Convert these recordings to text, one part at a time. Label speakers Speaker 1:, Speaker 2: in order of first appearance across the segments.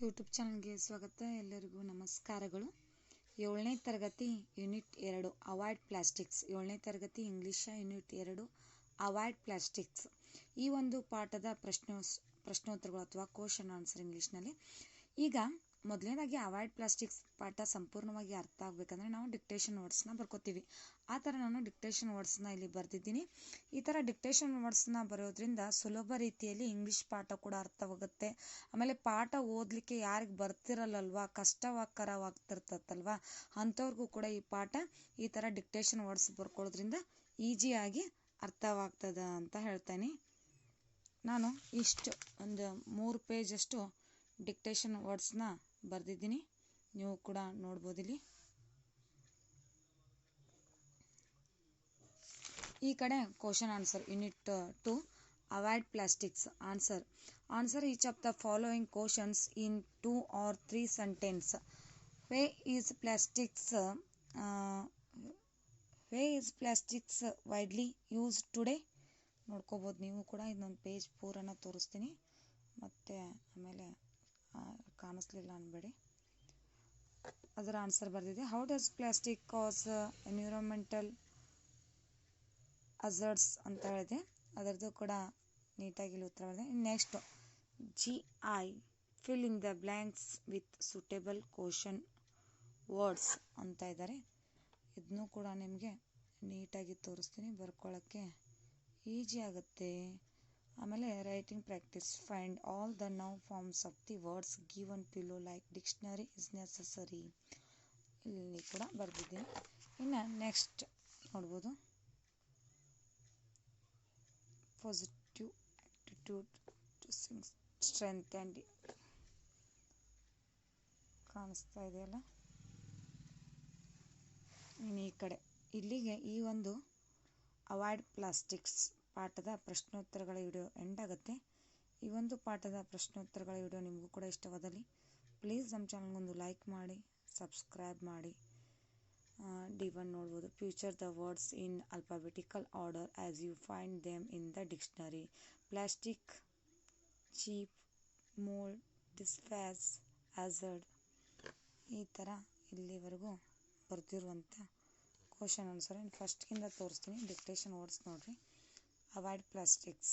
Speaker 1: YouTube ಚಾನಲ್ಗೆ ಸ್ವಾಗತ. ಎಲ್ಲರಿಗೂ ನಮಸ್ಕಾರಗಳು. ಏಳನೇ ತರಗತಿ ಯೂನಿಟ್ ಎರಡು, ಅವಾಯ್ಡ್ ಪ್ಲಾಸ್ಟಿಕ್ಸ್. ಏಳನೇ ತರಗತಿ ಇಂಗ್ಲೀಷ ಯೂನಿಟ್ ಎರಡು, ಅವಾಯ್ಡ್ ಪ್ಲಾಸ್ಟಿಕ್ಸ್. ಈ ಒಂದು ಪಾಠದ ಪ್ರಶ್ನೋ ಪ್ರಶ್ನೋತ್ತರಗಳು ಅಥವಾ ಕ್ವಶನ್ ಆನ್ಸರ್ ಇಂಗ್ಲೀಷ್ನಲ್ಲಿ ಈಗ ಮೊದಲನೇದಾಗಿ ಅವಾಯ್ಡ್ ಪ್ಲಾಸ್ಟಿಕ್ಸ್ ಪಾಠ ಸಂಪೂರ್ಣವಾಗಿ ಅರ್ಥ ಆಗಬೇಕಂದ್ರೆ ನಾವು ಡಿಕ್ಟೇಷನ್ ವರ್ಡ್ಸ್ನ ಬರ್ಕೋತೀವಿ. ಆ ಥರ ನಾನು ಡಿಕ್ಟೇಷನ್ ವರ್ಡ್ಸ್ನ ಇಲ್ಲಿ ಬರೆದಿದ್ದೀನಿ. ಈ ಥರ ಡಿಕ್ಟೇಷನ್ ವರ್ಡ್ಸ್ನ ಬರೋದ್ರಿಂದ ಸುಲಭ ರೀತಿಯಲ್ಲಿ ಇಂಗ್ಲೀಷ್ ಪಾಠ ಕೂಡ ಅರ್ಥವಾಗುತ್ತೆ. ಆಮೇಲೆ ಪಾಠ ಓದಲಿಕ್ಕೆ ಯಾರಿಗೆ ಬರ್ತಿರಲ್ಲಲ್ವಾ ಕಷ್ಟವಾಕರವಾಗ್ತಿರ್ತತ್ತಲ್ವಾ ಅಂಥವ್ರಿಗೂ ಕೂಡ ಈ ಪಾಠ ಈ ಥರ ಡಿಕ್ಟೇಷನ್ ವರ್ಡ್ಸ್ ಬರ್ಕೊಳ್ಳೋದ್ರಿಂದ ಈಸಿಯಾಗಿ ಅರ್ಥವಾಗ್ತದ ಅಂತ ಹೇಳ್ತೇನೆ. ನಾನು ಇಷ್ಟು ಒಂದು ಮೂರು ಪೇಜಷ್ಟು ಡಿಕ್ಟೇಷನ್ ವರ್ಡ್ಸ್ನ ಬರೆದಿದ್ದೀನಿ. ನೀವು ಕೂಡ ನೋಡ್ಬೋದು ಇಲ್ಲಿ ಈ ಕಡೆ question answer unit two avoid plastics answer answer each of the following questions in two or three sentence why is plastics why is plastics widely use today ನೋಡ್ಕೋಬೋದು ನೀವು ಕೂಡ ಇದನ್ನೊಂದು ಪೇಜ್ ಪೂರನ್ನು ತೋರಿಸ್ತೀನಿ. ಮತ್ತು ಆಮೇಲೆ ಕಾಣಿಸ್ಲಿಲ್ಲ ಅನ್ಬೇಡಿ. ಅದರ ಆನ್ಸರ್ ಬರ್ದಿದೆ. How does plastic cause environmental hazards ಅಂತ ಹೇಳಿದೆ. ಅದರದ್ದು ಕೂಡ ನೀಟಾಗಿ ಇಲ್ಲಿ ಉತ್ತರ ಬರೆದೆ next G I fill in the blanks with suitable question words ಅಂತ ಇದ್ದಾರೆ. ಇದನ್ನೂ ಕೂಡ ನಿಮಗೆ ನೀಟಾಗಿ ತೋರಿಸ್ತೀನಿ. ಬರ್ಕೊಳ್ಳೋಕ್ಕೆ ಈಜಿ ಆಗುತ್ತೆ. ಆಮೇಲೆ writing practice find all the noun forms of the words given below like dictionary is necessary ಇಲ್ಲಿ ಕೂಡ ಬರೆದಿದ್ದೀನಿ. ಇನ್ನು ನೆಕ್ಸ್ಟ್ ನೋಡ್ಬೋದು. Positive attitude to strength and ಕಾಣಿಸ್ತಾ ಇದೆಯಲ್ಲ? ಇನ್ನು ಈ ಕಡೆ. ಇಲ್ಲಿಗೆ ಈ ಒಂದು ಅವಾಯ್ಡ್ ಪ್ಲಾಸ್ಟಿಕ್ಸ್ ಪಾಠದ ಪ್ರಶ್ನೋತ್ತರಗಳ ವಿಡಿಯೋ ಎಂಡ್ ಆಗುತ್ತೆ. ಈ ಒಂದು ಪಾಠದ ಪ್ರಶ್ನೋತ್ತರಗಳ ವಿಡಿಯೋ ನಿಮಗೂ ಕೂಡ ಇಷ್ಟವಾದಲ್ಲಿ, ಪ್ಲೀಸ್ ನಮ್ಮ ಚಾನಲ್ಗೊಂದು ಲೈಕ್ ಮಾಡಿ, ಸಬ್ಸ್ಕ್ರೈಬ್ ಮಾಡಿ. ಡಿ ಒನ್ ನೋಡ್ಬೋದು. Future the words in alphabetical order as you find them in the dictionary plastic cheap mould ಡಿಸ್ಫ್ಯಾಸ್ ಆ್ಯಸರ್ಡ್ ಈ ಥರ ಇಲ್ಲಿವರೆಗೂ ಬರೆದಿರುವಂಥ ಕ್ವಶನ್ ಫಸ್ಟ್ ಫಸ್ಟ್ಗಿಂತ ತೋರಿಸ್ತೀನಿ. ಡಿಕ್ಟೇಷನ್ ವರ್ಡ್ಸ್ ನೋಡಿರಿ. Avoid plastics.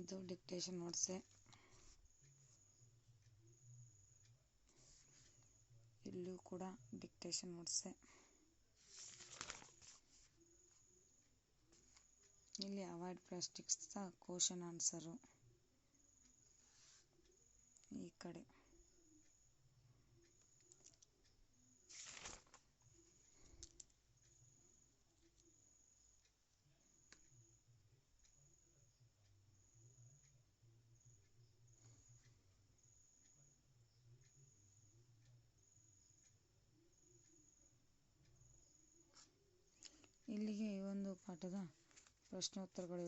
Speaker 1: ಇದು ಡಿಕ್ಟೇಷನ್ ವರ್ಡ್ಸೆ ಇಲ್ಲೂ ಕೂಡ ಡಿಕ್ಟೇಷನ್ ವರ್ಡ್ಸೆ ಇಲ್ಲಿ ಅವಾಯ್ಡ್ ಪ್ಲಾಸ್ಟಿಕ್ಸ್ ಕ್ವಶನ್ ಆನ್ಸರು ಈ ಕಡೆ. ಇಲ್ಲಿಗೆ ಈ ಒಂದು ಪಾಠದ ಪ್ರಶ್ನೋತ್ತರಗಳು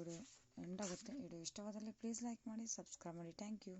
Speaker 1: ಎಂಡ್ ಆಗುತ್ತೆ. ವಿಡಿಯೋ ಇಷ್ಟವಾದಲ್ಲಿ ಪ್ಲೀಸ್ ಲೈಕ್ ಮಾಡಿ ಸಬ್ಸ್ಕ್ರೈಬ್ ಮಾಡಿ. Thank you